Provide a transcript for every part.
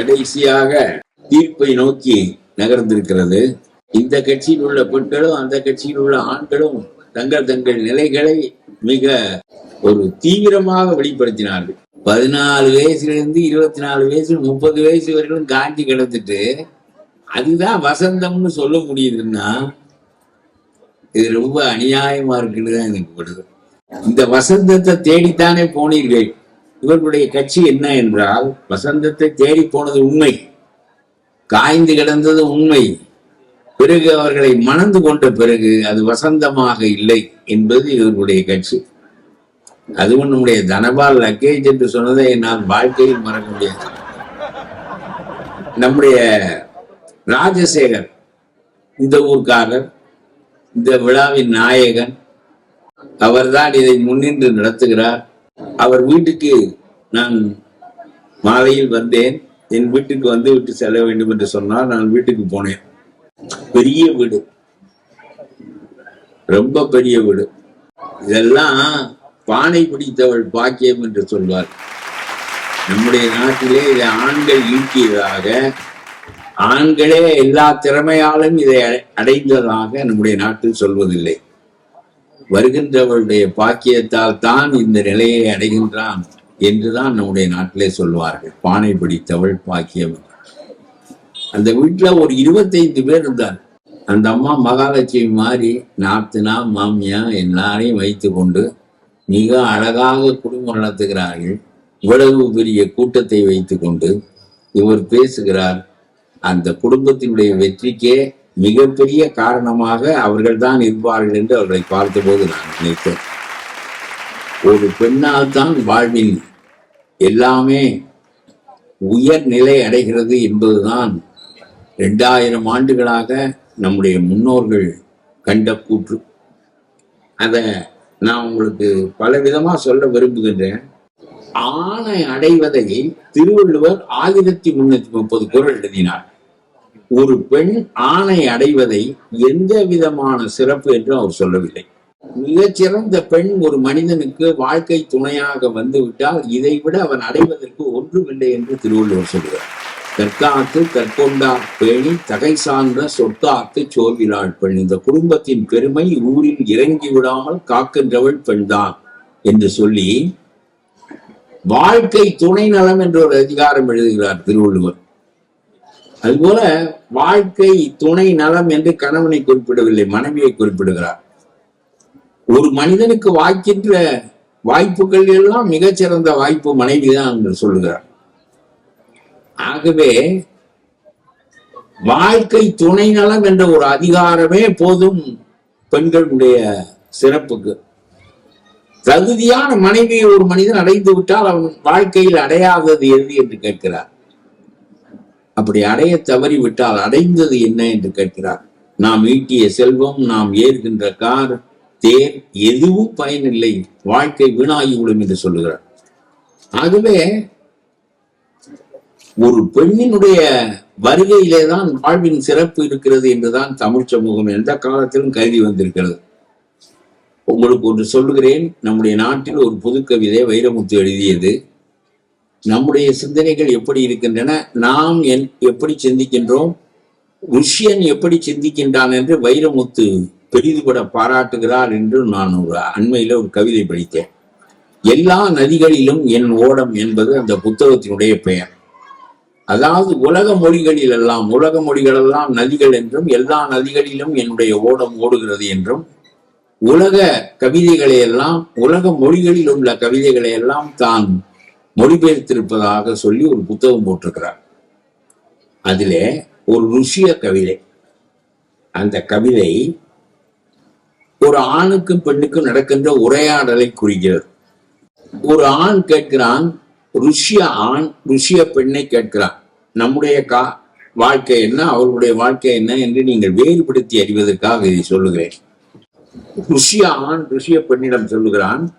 கடைசியாக தீர்ப்பை நோக்கி நகர்ந்திருக்கிறது. இந்த கட்சியில் உள்ள பெண்களும் அந்த கட்சியில் உள்ள ஆண்களும் தங்கள் தங்கள் நிலைகளை மிக ஒரு தீவிரமாக வெளிப்படுத்தினார்கள். பதினாலு வயசுல இருந்து இருபத்தி நாலு வயசு முப்பது வயசு வரைக்கும் காஞ்சி கிடந்துட்டு அதுதான் வசந்தம்னு சொல்ல முடியுதுன்னா இது ரொம்ப அநியாயமா இருக்குன்னு தான் எனக்கு படுது. இந்த வசந்தத்தை தேடித்தானே போனீர்கள். இவர்களுடைய கட்சி என்ன என்றால் வசந்தத்தை தேடி போனது உண்மை. காய்ந்து கிடந்தது உண்மை. பிறகு அவர்களை மணந்து கொண்ட பிறகு அது வசந்தமாக இல்லை என்பது இவர்களுடைய கட்சி. அதுவும் நம்முடைய தனபால் லக்கேஜ் என்று சொன்னதை நான் வாழ்க்கையில் மறக்க முடியாது. நம்முடைய ராஜசேகர் இந்த ஊர்க்காரர் இந்த விழாவின் நாயகன் அவர்தான் இதை முன்னின்று நடத்துகிறார். அவர் வீட்டுக்கு நான் மாலையில் வந்தேன். என் வீட்டுக்கு வந்து விட்டு செல்ல வேண்டும் என்று சொன்னால் நான் வீட்டுக்கு போனேன். பெரிய வீடு. ரொம்ப பெரிய வீடு. இதெல்லாம் பானை பிடித்தவள் பாக்கியம் என்று சொல்வார். நம்முடைய நாட்டிலே இதை ஆண்கள் ஈட்டியதாக ஆண்களே எல்லா திறமையாலும் இதை அடை- அடைந்ததாக நம்முடைய நாட்டில் சொல்வதில்லை. வருகின்றவளுடைய பாக்கியத்தால் தான் இந்த நிலையை அடைகின்றான் என்றுதான் நம்முடைய நாட்டிலே சொல்வார்கள் பானை பிடித்தவள் பாக்கியம் அந்த வீட்டுல ஒரு இருபத்தைந்து பேர் இருந்தார் அந்த அம்மா மகாலட்சுமி மாதிரி நாத்தினா மாமியா எல்லாரையும் வைத்து கொண்டு மிக அழகாக குடும்பம் நடத்துகிறார்கள். இவ்வளவு பெரிய கூட்டத்தை வைத்து கொண்டு இவர் பேசுகிறார். அந்த குடும்பத்தினுடைய வெற்றிக்கே மிகப்பெரிய காரணமாக அவர்கள் தான் இருப்பார்கள் என்று அவர்களை பார்த்தபோது நான் நினைத்தேன். ஒரு பெண்ணால் தான் வாழ்வில் எல்லாமே உயர்நிலை அடைகிறது என்பதுதான் ரெண்டாயிரம் ஆண்டுகளாக நம்முடைய முன்னோர்கள் கண்ட கூற்று. அதை நான் உங்களுக்கு பல விதமா சொல்ல விரும்புகின்றேன். ஆணை அடைவதை திருவள்ளுவர் ஆயிரத்தி முன்னூத்தி முப்பது குரல் எழுதினார். ஒரு பெண் ஆணை அடைவதை எந்த விதமான சிறப்பு என்று அவர் சொல்லவில்லை. மிகச்சிறந்த பெண் ஒரு மனிதனுக்கு வாழ்க்கை துணையாக வந்துவிட்டால் இதைவிட அவன் அடைவதற்கு ஒன்றுமில்லை என்று திருவள்ளுவர் சொல்கிறார். தற்காத்து தற்கொண்டார் பேணி தகை சார்ந்த சொற்காத்து சோர்விலாள் பெண். இந்த குடும்பத்தின் பெருமை ஊரில் இறங்கி விடாமல் காக்கின்றவள் பெண்தான் என்று சொல்லி வாழ்க்கை துணை நலம் என்ற ஒரு அதிகாரம் எழுதுகிறார் திருவள்ளுவர். அதுபோல வாழ்க்கை துணை நலம் என்று கணவனை குறிப்பிடவில்லை மனைவியை குறிப்பிடுகிறார். ஒரு மனிதனுக்கு வாய்க்கின்ற வாய்ப்புகள் எல்லாம் மிகச்சிறந்த வாய்ப்பு மனைவிதான் என்று சொல்லுகிறார். ஆகவே வாழ்க்கை துணை நலம் என்ற ஒரு அதிகாரமே போதும் பெண்களுடைய சிறப்புக்கு. தகுதியான மனைவியை ஒரு மனிதன் அடைந்து விட்டால் அவன் வாழ்க்கையில் அடையாதது எது என்று கேட்கிறார். அப்படி அடைய தவறி விட்டால் அடைந்தது என்ன என்று கேட்கிறார். நாம் ஈட்டிய செல்வம் நாம் ஏறுகின்ற கார் தேர் எதுவும் பயனில்லை. வாழ்க்கை வீணாகிவிடும் என்று சொல்லுகிறார். ஆகவே ஒரு பெண்ணினுடைய வருகையிலே தான் வாழ்வின் சிறப்பு இருக்கிறது என்றுதான் தமிழ் சமூகம் எந்த காலத்திலும் கருதி வந்திருக்கிறது. உங்களுக்கு ஒன்று சொல்லுகிறேன். நம்முடைய நாட்டில் ஒரு புது கவிதை வைரமுத்து எழுதியது. நம்முடைய சிந்தனைகள் எப்படி இருக்கின்றன நாம் என் எப்படி சிந்திக்கின்றோம் ருஷ்யன் எப்படி சிந்திக்கின்றான் என்று வைரமுத்து பெரிதுபட பாராட்டுகிறார் என்று நான் ஒரு அண்மையில ஒரு கவிதை படித்தேன். எல்லா நதிகளிலும் என் ஓடம் என்பது அந்த புத்தகத்தினுடைய பெயர். அதாவது உலக மொழிகளில் எல்லாம் உலக மொழிகளெல்லாம் நதிகள் என்றும் எல்லா நதிகளிலும் என்னுடைய ஓடம் ஓடுகிறது என்றும் உலக கவிதைகளை எல்லாம் உலக மொழிகளில் உள்ள கவிதைகளை எல்லாம் தான் மொழிபெயர்த்திருப்பதாக சொல்லி ஒரு புத்தகம் போட்டிருக்கிறார். அதிலே ஒரு ருஷ்ய கவிதை. அந்த கவிதை ஒரு ஆணுக்கும் பெண்ணுக்கும் நடக்கின்ற உரையாடலை குறிக்கிறது. ஒரு ஆண் கேட்கிறான் ருஷிய ஆண் ருஷிய பெண்ணை கேட்கிறான். நம்முடைய கா வாழ்க்கை என்ன? அவர்களுடைய வாழ்க்கை என்ன? என்று நீங்கள் வேறுபடுத்தி அறிவதற்காக இதை சொல்லுகிறேன். ருஷிய ஆண் ருஷ்ய பெண்ணிடம் சொல்லுகிறான்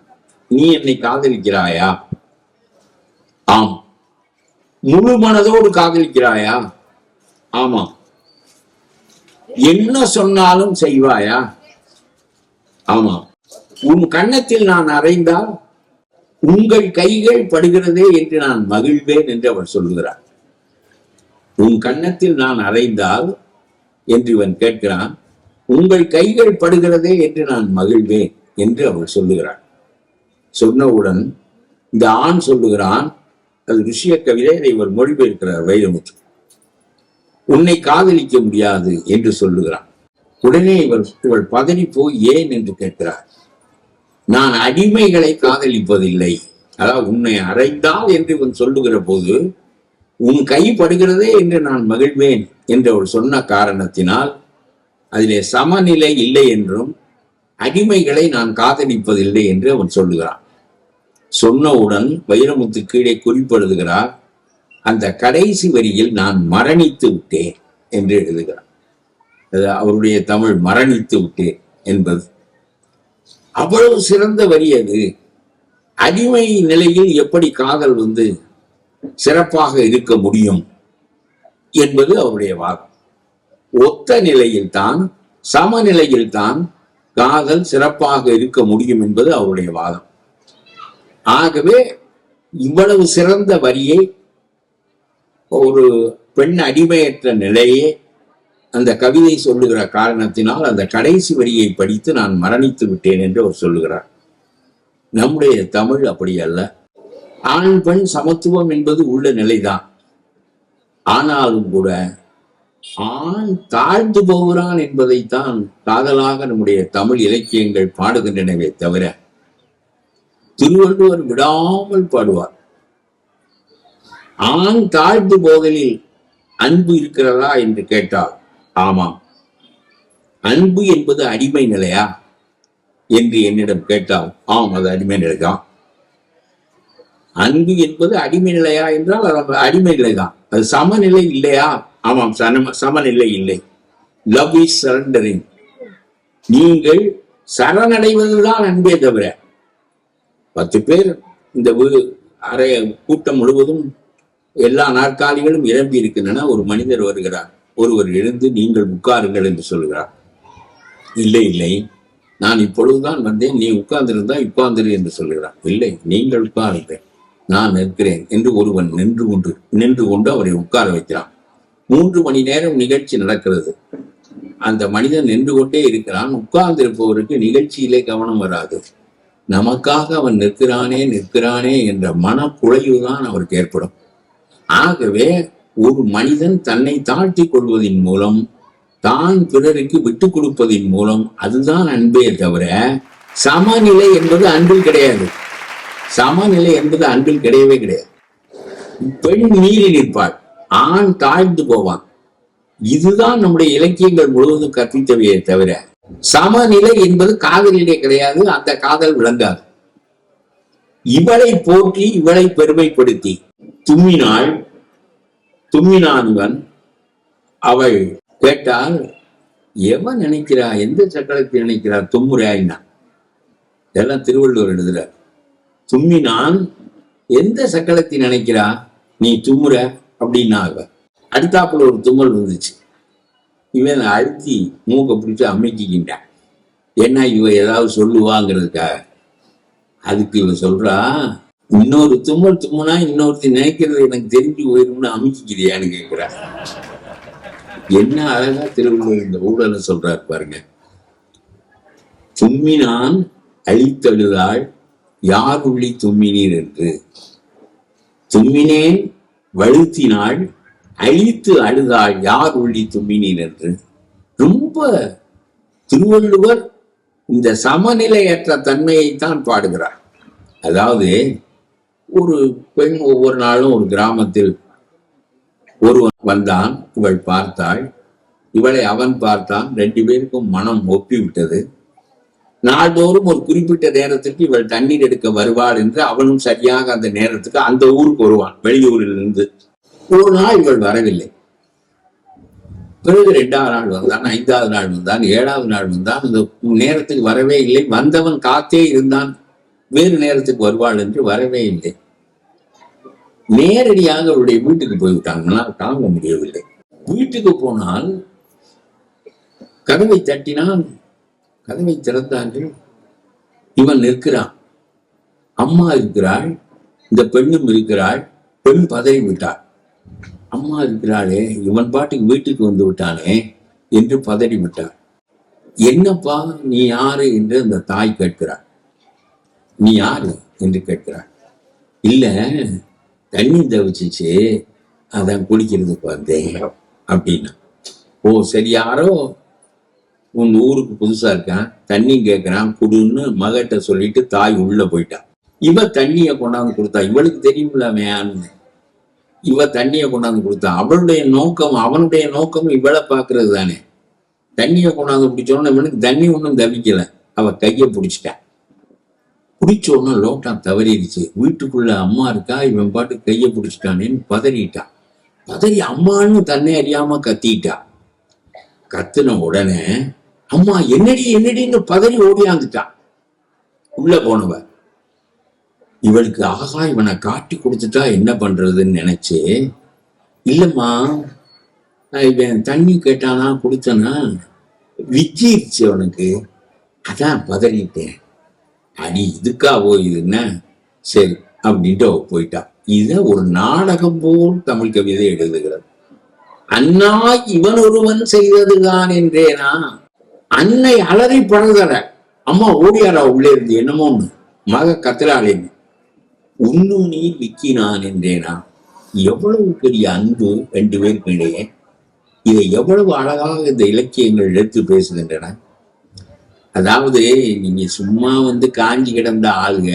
நீ என்னை காதலிக்கிறாயா? ஆம். முழு மனதோடு காதலிக்கிறாயா? ஆமா. என்ன சொன்னாலும் செய்வாயா? ஆமா. உன் கன்னத்தில் நான் அறைந்தால் உங்கள் கைகள் படுகிறதே என்று நான் மகிழ்வேன் என்று அவர் சொல்கிறார் உன் கன்னத்தில் நான் அறைந்தால் என்று இவன் கேட்கிறான் உங்கள் கைகள் படுகிறதே என்று நான் மகிழ்வேன் என்று அவள் சொல்லுகிறாள். சொன்னவுடன் இந்த ஆண் சொல்லுகிறான் அது ருஷிய கவிதை இவர் மொழிபெயர்க்கிறார் வைரமுத்து. உன்னை காதலிக்க முடியாது என்று சொல்லுகிறான். உடனே இவர் இவள் பதறி போய் ஏன் என்று கேட்கிறார். நான் அடிமைகளை காதலிப்பதில்லை. அதாவது உன்னை அறைந்தால் என்று இவன் சொல்லுகிற போது உன் கை படுகிறதே என்று நான் மகிழ்வேன் என்று அவள் சொன்ன காரணத்தினால் அதிலே சமநிலை இல்லை என்றும் அடிமைகளை நான் காதலிப்பதில்லை என்று அவன் சொல்லுகிறான். சொன்னவுடன் வைரமுத்து கீழே குறிப்பிடுகிறார் அந்த கடைசி வரியில் நான் மரணித்து விட்டேன் என்று எழுதுகிறார். அது அவருடைய தமிழ் மரணித்து விட்டேன் என்பது. அவ்வளவு சிறந்த வரி அது. அடிமை நிலையில் எப்படி காதல் வந்து சிறப்பாக இருக்க முடியும் என்பது அவருடைய வாதம். ஒத்த நிலையில் தான் சமநிலையில் தான் காதல் சிறப்பாக இருக்க முடியும் என்பது அவருடைய வாதம். ஆகவே இவ்வளவு சிறந்த வரியை ஒரு பெண் அடிமையற்ற நிலையே அந்த கவிதை சொல்லுகிற காரணத்தினால் அந்த கடைசி வரியை படித்து நான் மரணித்து விட்டேன் என்று அவர் சொல்லுகிறார். நம்முடைய தமிழ் அப்படி அல்ல. ஆண் பெண் சமத்துவம் என்பது உள்ள நிலைதான். ஆனாலும் கூட ஆண் தாழ்ந்து போகிறான் என்பதைத்தான் காதலாக நம்முடைய தமிழ் இலக்கியங்கள் பாடுகின்றனவே தவிர திருவள்ளுவர் விடாமல் பாடுவார். ஆண் தாழ்ந்து போதலில் அன்பு இருக்கிறதா என்று கேட்டால் ஆமாம். அன்பு என்பது அடிமை நிலையா? என்று என்னிடம் கேட்டால் ஆம் அது அடிமை நிலைதான். அன்பு என்பது அடிமை நிலையா என்றால் அது அடிமை நிலைதான். அது சமநிலை இல்லையா? ஆமாம் சம சமநிலை இல்லை. லவ் இஸ் சரண்டரிங் நீங்கள் சரணடைவதுதான் அன்பே தவிர பத்து பேர் இந்த வீ- அறை கூட்டம் முழுவதும் எல்லா நாற்காலிகளும் நிரம்பி இருக்கின்றன. ஒரு மனிதர் வருகிறார். ஒருவர் எழுந்து நீங்கள் உட்காருங்கள் என்று சொல்கிறார். இல்லை இல்லை. நான் இப்பொழுதுதான் வந்தேன். நீ உட்கார்ந்திருந்தா உட்கார்ந்திரு என்று சொல்கிறார். இல்லை நீங்கள் உட்காருங்கள். நான் நிற்கிறேன் என்று ஒருவன் நின்று கொண்டு நின்று கொண்டு அவரை உட்கார வைக்கிறான். மூன்று மணி நேரம் நிகழ்ச்சி நடக்கிறது. அந்த மனிதன் நின்று கொண்டே இருக்கிறான். உட்கார்ந்திருப்பவருக்கு நிகழ்ச்சியிலே கவனம் வராது. நமக்காக அவன் நிற்கிறானே நிற்கிறானே என்ற மனக்குழைவுதான் அவருக்கு ஏற்படும். ஆகவே ஒரு மனிதன் தன்னை தாழ்த்தி கொள்வதன் மூலம் தான் பிறருக்கு விட்டுக் கொடுப்பதின் மூலம் அதுதான் அன்பே தவிர சமநிலை என்பது அன்பில் கிடையாது. சமநிலை என்பது அன்பில் கிடையவே கிடையாது. பெண் மீறி நிற்பாள் ஆண் தாழ்ந்து போவான். இதுதான் நம்முடைய இலக்கியங்கள் முழுவதும் கற்பித்தவையே தவிர சமநிலை என்பது காதலிலே கிடையாது அந்த காதல் விளங்காது. இவளை போற்றி இவளை பெருமைப்படுத்தி தும்மினாள் தும்மினான் இவன் அவள் கேட்டால் எவன் நினைக்கிறா எந்த சக்கரத்தை நினைக்கிறா தும்முறையாயினா இதெல்லாம் திருவள்ளுவர் எழுதுறார். தும்மினான் எந்த சக்கரத்தை நினைக்கிறா நீ தும்முற? அப்படின்னா அடுத்தாப்புல ஒரு தும்மல் வந்துச்சு. இவன் அழுத்தி மூக்க பிடிச்சு அமைக்கிக்கின்றான் என்ன இவன் ஏதாவது சொல்லுவாங்கிறதுக்காக. அதுக்கு இவன் சொல்றா இன்னொரு தும்மல் தும்முனா இன்னொருத்தி நினைக்கிறது எனக்கு தெரிஞ்சு போயிரும்னு அமைக்கிக்கிறியான்னு கேட்கிறா என்ன அழகா திருவள்ளுவர் இந்த ஊழல சொல்றாரு பாருங்க. தும்மினான் அழித்தழுதாள் யார் உள்ளி தும்மினீர் என்று. தும்மினேன் வழுத்தினாள் அழித்து அழுதாள் யார் உள்ளி தும்பினீர் என்று? ரொம்ப திருவள்ளுவர் இந்த சமநிலையற்ற தன்மையைத்தான் பாடுகிறார். அதாவது ஒரு பெண் ஒவ்வொரு நாளும் ஒரு கிராமத்தில் ஒருவன் வந்தான் இவள் பார்த்தாள். இவளை அவன் பார்த்தான். ரெண்டு பேருக்கும் மனம் ஒப்பி விட்டது நாள்தோறும் ஒரு குறிப்பிட்ட நேரத்துக்கு இவள் தண்ணீர் எடுக்க வருவாள் என்று அவனும் சரியாக அந்த நேரத்துக்கு அந்த ஊருக்கு வருவான் வெளியூரில் இருந்து ஒரு நாள் இவள் வரவில்லை. பிறகு ரெண்டாவது நாள் வந்தான் ஐந்தாவது நாள் வந்தான் ஏழாவது நாள் வந்தான். இந்த நேரத்துக்கு வரவே இல்லை. வந்தவன் காத்தே இருந்தான். வேறு நேரத்துக்கு வருவாள் என்று வரவே இல்லை. நேரடியாக அவருடைய வீட்டுக்கு போய்விட்டாங்கன்னா தாங்க முடியவில்லை. வீட்டுக்கு போனால் கதவை தட்டினான். கதவை திறந்தார்கள். இவன் நிற்கிறான். அம்மா இருக்கிறாள். இந்த பெண்ணும் இருக்கிறாள். பெண் பதறி விட்டாள் அம்மா இருக்கிறாளே இவன் பாட்டுக்கு வீட்டுக்கு வந்து விட்டானே என்று பதறிவிட்டார் என்னப்பா நீ யாரு என்று அந்த தாய் கேட்கிறார் நீ யாரு என்று கேட்கிறார் இல்ல தண்ணி தவிச்சிச்சு அதான் குளிக்கிறதுக்கு வந்தேன் அப்படின்னா. ஓ சரி யாரோ உன் ஊருக்கு புதுசா இருக்கான் தண்ணி கேட்கிறான் குடுன்னு மகட்ட சொல்லிட்டு தாய் உள்ள போயிட்டான் இவ தண்ணிய கொண்டாந்து கொடுத்தா இவளுக்கு தெரியுமில்ல மேன்னு இவ தண்ணியை கொண்டாந்து கொடுத்தா. அவளுடைய நோக்கம் அவனுடைய நோக்கம் இவளை பாக்குறது தானே. தண்ணியை கொண்டாந்து பிடிச்சோன்னு இவனுக்கு தண்ணி ஒன்றும் தவிக்கல. அவ கையை பிடிச்சிட்டான் பிடிச்ச உடனே லோட்டா தவறிடுச்சு. வீட்டுக்குள்ள அம்மா இருக்கா? இவன் பாட்டு கையை பிடிச்சிட்டானேன்னு பதறிட்டான் பதறி அம்மான்னு தன்னை அறியாம கத்திட்டா. கத்துன உடனே அம்மா என்னடி என்னடின்னு பதறி ஓடியாந்துட்டான் உள்ள போனவன் இவளுக்கு ஆகா இவனை காட்டி கொடுத்துட்டா என்ன பண்றதுன்னு நினைச்சு இல்லம்மா நான் இவன் தண்ணி கேட்டானா கொடுத்தனா விச்சிருச்சு அவனுக்கு. அதான் பதறிட்டேன். அடி இதுக்கா என்ன? சரி அப்படின்ட்டு அவ போயிட்டா. இத ஒரு நாடகம் போல் தமிழ் கவிதை எழுதுகிறது. அண்ணா இவன் ஒருவன் செய்ததுதான் என்றேனா? அன்னை அலறி பழகிற அம்மா ஓடியாரா உள்ளே இருந்து என்னமோன்னு. மக கத்திராளின்னு உன்னு நீர் விக்கினான் என்றேனா? எவ்வளவு பெரிய அன்பு ரெண்டு பேருக்கு இடையே இதை எவ்வளவு அழகாக இந்த இலக்கியங்கள் எடுத்து பேசுகின்றன? அதாவது நீங்க சும்மா வந்து காஞ்சி கிடந்த ஆளுங்க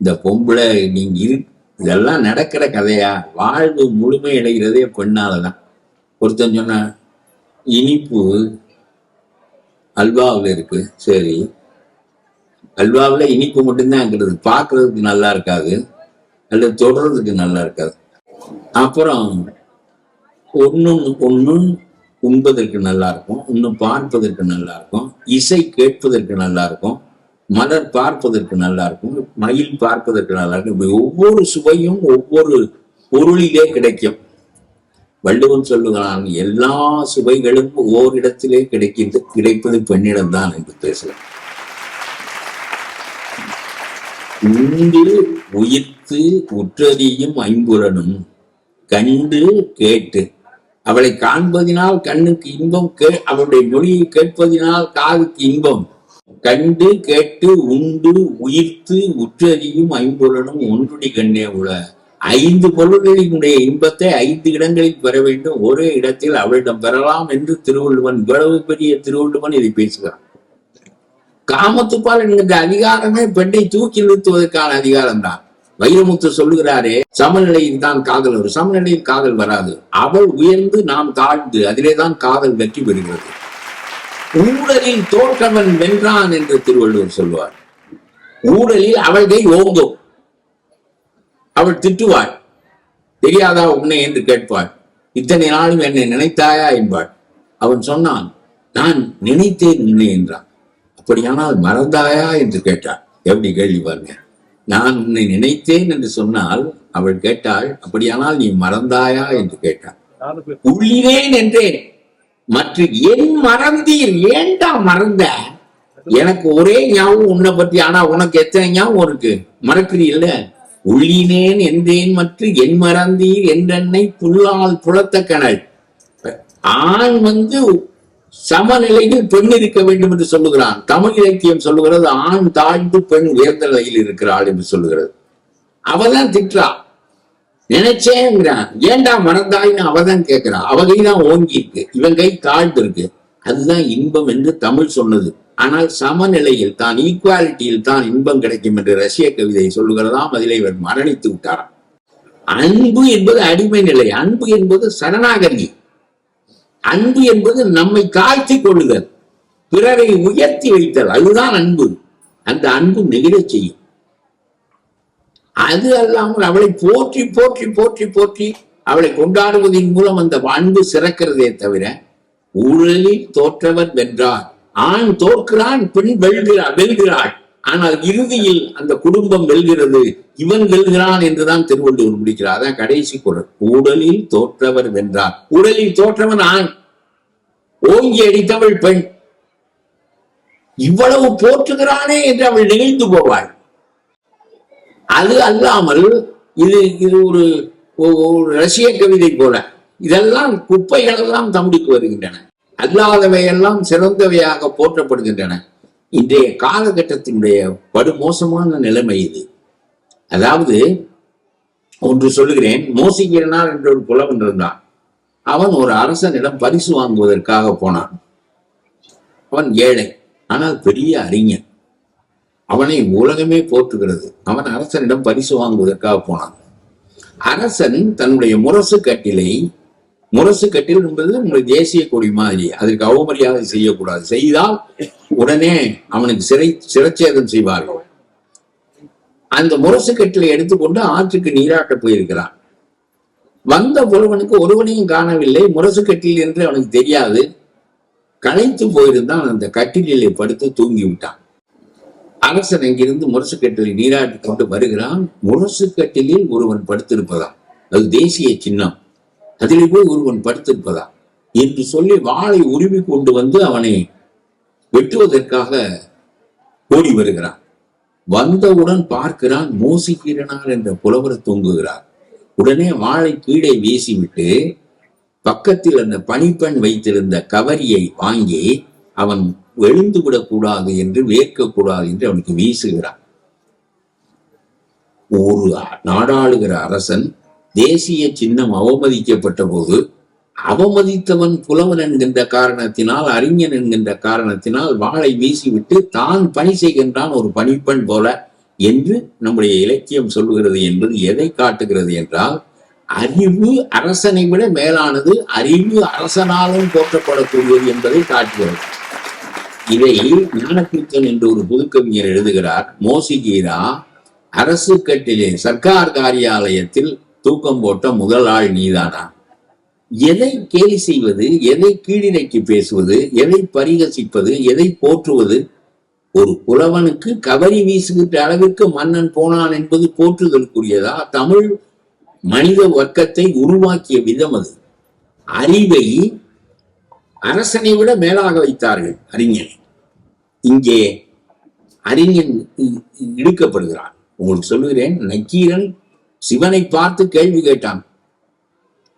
இந்த பொம்பளை நீங்க இரு இதெல்லாம் நடக்கிற கதையா? வாழ்வு முழுமை அடைகிறதே பெண்ணாலதான் ஒருத்தன் சொன்ன இனிப்பு அல்வாவில் இருக்கு சரி. அல்வாவில் இனிப்பு மட்டும்தான் அங்கிறது பார்க்கறதுக்கு நல்லா இருக்காது. அல்லது தொடுறதுக்கு நல்லா இருக்காது. அப்புறம் ஒன்று ஒன்று உண்பதற்கு நல்லா இருக்கும். ஒன்று பார்ப்பதற்கு நல்லா இருக்கும். இசை கேட்பதற்கு நல்லா இருக்கும். மலர் பார்ப்பதற்கு நல்லா இருக்கும். மயில் பார்ப்பதற்கு நல்லா இருக்கும். இப்படி ஒவ்வொரு சுவையும் ஒவ்வொரு பொருளிலே கிடைக்கும். வள்ளுவன் சொல்லுகிறான் எல்லா சுவைகளும் ஓரிடத்திலே கிடைக்கிறது கிடைப்பது பெண்ணிடம்தான் என்று பேசுகிறேன். உண்டு உயிர்த்து உற்றதியும் ஐம்புறனும் கண்டு கேட்டு. அவளை காண்பதினால் கண்ணுக்கு இன்பம் கே அவளுடைய மொழியை கேட்பதினால் காதுக்கு இன்பம். கண்டு கேட்டு உண்டு உயிர்த்து உற்றறியும் ஐம்பொருளும் ஒன்றுடி கண்ணே உள. ஐந்து பொருள்களினுடைய இன்பத்தை ஐந்து இடங்களில் பெற வேண்டும். ஒரே இடத்தில் அவளிடம் பெறலாம் என்று திருவள்ளுவன் இவ்வளவு பெரிய திருவள்ளுவன் இதை பேசுகிறான். காமத்துப்பால் என்கின்ற அதிகாரமே பெண்ணை தூக்கி நிறுத்துவதற்கான அதிகாரம் தான். வைரமுத்து சொல்லுகிறாரே சமநிலையில் தான் காதல் வரும். சமநிலையில் காதல் வராது. அவள் உயர்ந்து நாம் தாழ்ந்து அதிலே தான் காதல் வெற்றி பெறுகிறது. ஊழலில் தோற்றவன் வென்றான் என்று திருவள்ளுவர் சொல்வார். ஊழலில் அவள் கை ஓங்கும். அவள் திட்டுவாள். தெரியாதா உன்னை என்று கேட்பாள். இத்தனை நாளும் என்னை நினைத்தாயா என்பாள். அவன் சொன்னான் நான் நினைத்தேன் உன்னை என்றான். அப்படியானால் மறந்தாயா என்று கேட்டாள். எப்படி கேள்வி பாருங்க. நான் உன்னை நினைத்தேன் என்று சொன்னால் அவள் கேட்டாள் அப்படியானால் நீ மறந்தாயா? என்று கேட்டாள். உள்ளினேன் என்றேன். மற்ற என் மறந்தீர் ஏண்டா மறந்த? எனக்கு ஒரே ஞாபகம் உன்னை பத்தி ஆனா உனக்கு எத்தனை ஞாபகம் இருக்கு? மறக்கிறீல்ல? உள்ளினேன் என்றேன் மற்ற என் மறந்தீர் என்றென்னை புல்லால் புலத்த கணல் ஆண் வந்து சமநிலையில் பெண் இருக்க வேண்டும் என்று சொல்லுகிறான். தமிழ் இலக்கியம் சொல்லுகிறது ஆண் தாழ்ந்து பெண் உயர்ந்த நிலையில் இருக்கிறாள் என்று சொல்லுகிறது. அவதான் திட்டுறா நினைச்சேங்கிறான். ஏண்டா மறந்தாயின்னு அவதான் கேட்கிறான். அவ கை தான் ஓங்கி இருக்கு. இவன் கை தாழ்ந்து இருக்கு. அதுதான் இன்பம் என்று தமிழ் சொன்னது. ஆனால் சமநிலையில் தான் ஈக்குவாலிட்டியில் தான் இன்பம் கிடைக்கும் என்று ரஷ்ய கவிதை சொல்லுகிறதாம். அதில் இவர் மரணித்து விட்டாராம். அன்பு என்பது அடிமை நிலை. அன்பு என்பது சரணாகதி. அன்பு என்பது நம்மை தாழ்த்தி கொள்ளுதல் பிறரை உயர்த்தி வைத்தல். அதுதான் அன்பு. அந்த அன்பு நெகிழச் செய்யும். அது அல்லாமல் அவளை போற்றி போற்றி போற்றி போற்றி அவளை கொண்டாடுவதன் மூலம் அந்த அன்பு சிறக்கிறதே தவிர ஊழலில் தோற்றவர் வென்றார். ஆண் தோற்கிறான் பெண் வெல்கிறாள் வெல்கிறாள். ஆனால் இறுதியில் அந்த குடும்பம் வெல்கிறது. இவன் வெல்கிறான் என்றுதான் திருவள்ளுவர் முடிக்கிறார். அதான் கடைசி குரல். உடலில் தோற்றவர் வென்றார். உடலில் தோற்றவன் ஆண் ஓங்கி அடித்தவள் பெண். இவ்வளவு போற்றுகிறானே என்று அவள் நெகிழ்ந்து போவாள். அது அல்லாமல் இது இது ஒரு ஒ- ரஷ்ய கவிதை போல. இதெல்லாம் குப்பைகள் எல்லாம் தம்பிக்கு வருகின்றன. அல்லாதவையெல்லாம் சிறந்தவையாக போற்றப்படுகின்றன. இன்றைய காலகட்டத்தினுடைய படுமோசமான நிலைமை இது. அதாவது ஒன்று சொல்லுகிறேன் மோசிக்கிறனார் என்ற ஒரு புலவன் இருந்தான். அவன் ஒரு அரசனிடம் பரிசு வாங்குவதற்காக போனான். அவன் ஏழை ஆனால் பெரிய அறிஞன். அவனை உலகமே போற்றுகிறது. அவன் அரசனிடம் பரிசு வாங்குவதற்காக போனான். அரசன் தன்னுடைய முரசு கட்டிலை முரசு கட்டில் என்பது உங்களுடைய தேசிய கொடி மாதிரி. அதற்கு அவமரியாதை செய்யக்கூடாது. செய்தால் உடனே அவனுக்கு சிறை சிரச்சேதம் செய்வார்கள். அந்த முரசு கட்டிலை எடுத்துக்கொண்டு ஆற்றுக்கு நீராட்ட போயிருக்கிறான். வந்த ஒருவனுக்கு ஒருவனையும் காணவில்லை. முரசு கட்டில் என்று அவனுக்கு தெரியாது. களைத்து போயிருந்தான். அந்த கட்டிலே படுத்து தூங்கி விட்டான். அரசன் அங்கிருந்து முரசு கட்டிலை நீராட்டி கொண்டு வருகிறான். முரசு கட்டிலில் ஒருவன் படுத்திருப்பதாம். அது தேசிய சின்னம். அதிலே போய் ஒருவன் படுத்திருப்பதா என்று சொல்லி வாளை உருவி கொண்டு வந்து அவனை வெட்டுவதற்காக ஓடி வருகிறான். வந்தவுடன் பார்க்கிறான் மோசிக்கிறனார் என்ற புலவர் தூங்குகிறார். உடனே வாளை கீழே வீசிவிட்டு பக்கத்தில் அந்த பணிப்பெண் வைத்திருந்த கவரியை வாங்கி அவன் எழுந்து விடக்கூடாது என்று வேர்க்கக்கூடாது என்று அவனுக்கு வீசுகிறான். ஒரு நாடாளுகிற அரசன் தேசிய சின்னம் அவமதிக்கப்பட்ட போது அவமதித்தவன் புலவன் என்கின்ற காரணத்தினால் அறிஞன் என்கின்ற காரணத்தினால் வாளை வீசிவிட்டு தான் பணி செய்கின்றான் ஒரு பணிப்பெண் போல என்று நம்முடைய இலக்கியம் சொல்லுகிறது என்பது எதை காட்டுகிறது என்றால் அறிவு அரசனை விட மேலானது அறிவு அரசனாலும் போற்றப்படக்கூடியது என்பதை காட்டுகிறது. இதை ஞானகிருத்தன் என்று ஒரு புதுக்கவிஞர் எழுதுகிறார் மோசிகீரா அரசு கட்டிலே சர்க்கார் காரியாலயத்தில் தூக்கம் போட்ட முதல் ஆள் நீதானா எதை கேலி செய்வது எதை கீழிணைக்கு பேசுவது எதை பரிகசிப்பது எதை போற்றுவது ஒரு புலவனுக்கு கவரி வீசுகின்ற அளவிற்கு மன்னன் போனான் என்பது போற்றுதலுக்குரியதா தமிழ் மனித வர்க்கத்தை உருவாக்கிய விதம் அது அறிவை அரசனை விட மேலாக வைத்தார்கள் அறிஞர் இங்கே அறிஞன் இழுக்கப்படுகிறான் உங்களுக்கு சொல்லுகிறேன் நக்கீரன் சிவனை பார்த்து கேள்வி கேட்டான்.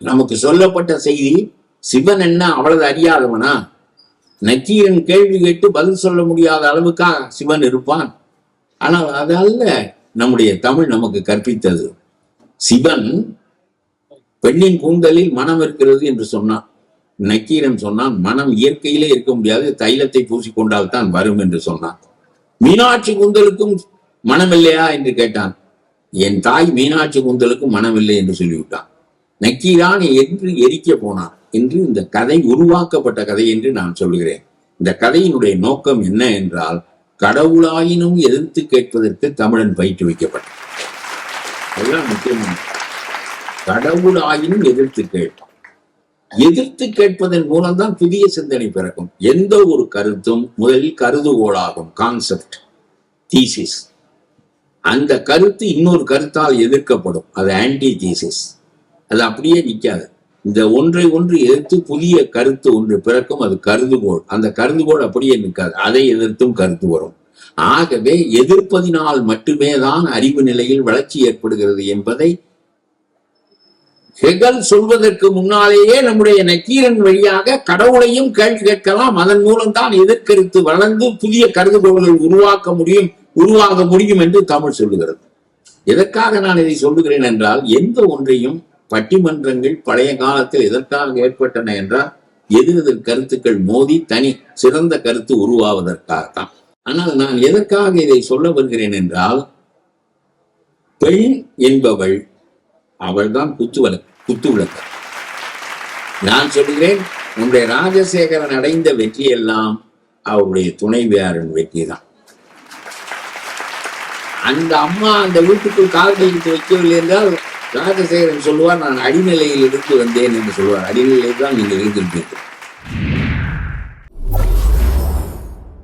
நமக்கு சொல்லப்பட்ட செய்தி சிவன் என்ன அவ்வளவு அறியாதவனா? நக்கீரன் கேள்வி கேட்டு பதில் சொல்ல முடியாத அளவுக்கா சிவன் இருப்பான். ஆனால் அதல்ல நம்முடைய தமிழ் நமக்கு கற்பித்தது. சிவன் பெண்ணின் கூந்தலில் மனம் இருக்கிறது என்று சொன்னான். நக்கீரன் சொன்னான் மனம் இயற்கையிலே இருக்க முடியாது தைலத்தை பூசிக்கொண்டால் தான் வரும் என்று சொன்னான். மீனாட்சி கூந்தலுக்கும் மனம் இல்லையா என்று கேட்டான். என் தாய் மீனாட்சி கூந்தலுக்கும் மனமில்லை என்று சொல்லிவிட்டான். நக்கீரான் என்று எரிக்க போனான் என்று இந்த கதை உருவாக்கப்பட்ட கதை என்று நான் சொல்கிறேன் இந்த கதையினுடைய நோக்கம் என்ன என்றால் கடவுளாயினும் எதிர்த்து கேட்பதற்கு தமிழன் பயிற்றுவிக்கப்பட்டான் அதுதான் முக்கியமான கடவுளாயினும் எதிர்த்து கேட்பான். எதிர்த்து கேட்பதன் மூலம்தான் புதிய சிந்தனை பிறக்கும். எந்த ஒரு கருத்தும் முதலில் கருதுகோளாகும் கான்செப்ட் தீசிஸ் அந்த கருத்து இன்னொரு கருத்தால் எதிர்க்கப்படும். அது ஆன்டி தீசிஸ் அது அப்படியே நிற்காது இந்த ஒன்றை ஒன்று எதிர்த்து புதிய கருத்து ஒன்று பிறக்கும் அது கருதுகோள். அந்த கருதுகோள் அப்படியே நிற்காது அதை எதிர்த்தும் கருத்து வரும். ஆகவே எதிர்ப்பதினால் மட்டுமே தான் அறிவு நிலையில் வளர்ச்சி ஏற்படுகிறது என்பதை ஹெகல் சொல்வதற்கு முன்னாலேயே நம்முடைய நக்கீரன் வழியாக கடவுளையும் கேள்வி கேட்கலாம். அதன் மூலம் தான் எதிர்கருத்து வளர்ந்து புதிய கருதுகோள்கள் உருவாக்க முடியும். உருவாக முடியும் என்று தமிழ் சொல்லுகிறது. எதற்காக நான் இதை சொல்லுகிறேன் என்றால் எந்த ஒன்றையும் பட்டிமன்றங்கள் பழைய காலத்தில் எதற்காக ஏற்பட்டன என்றால் எதிரெதிர் கருத்துக்கள் மோதி தனி சிறந்த கருத்து உருவாவதற்காகத்தான். ஆனால் நான் எதற்காக இதை சொல்ல வருகிறேன் என்றால் பெண் என்பவள் அவள்தான் குத்துவல குத்து விளக்க. நான் சொல்கிறேன் உன்னுடைய ராஜசேகரன் அடைந்த வெற்றியெல்லாம் அவருடைய துணைவியாரின் வெற்றி தான் அந்த அம்மா அந்த வீட்டுக்குள் கால் கையெழுத்து வைக்கவில்லை என்றால் ராஜசேகரன் சொல்லுவார் நான் அடிநிலையில் இருந்து வந்தேன் என்று சொல்லுவார். அடிநிலையில் தான் நீங்கள் இருந்திருப்பீர்கள்.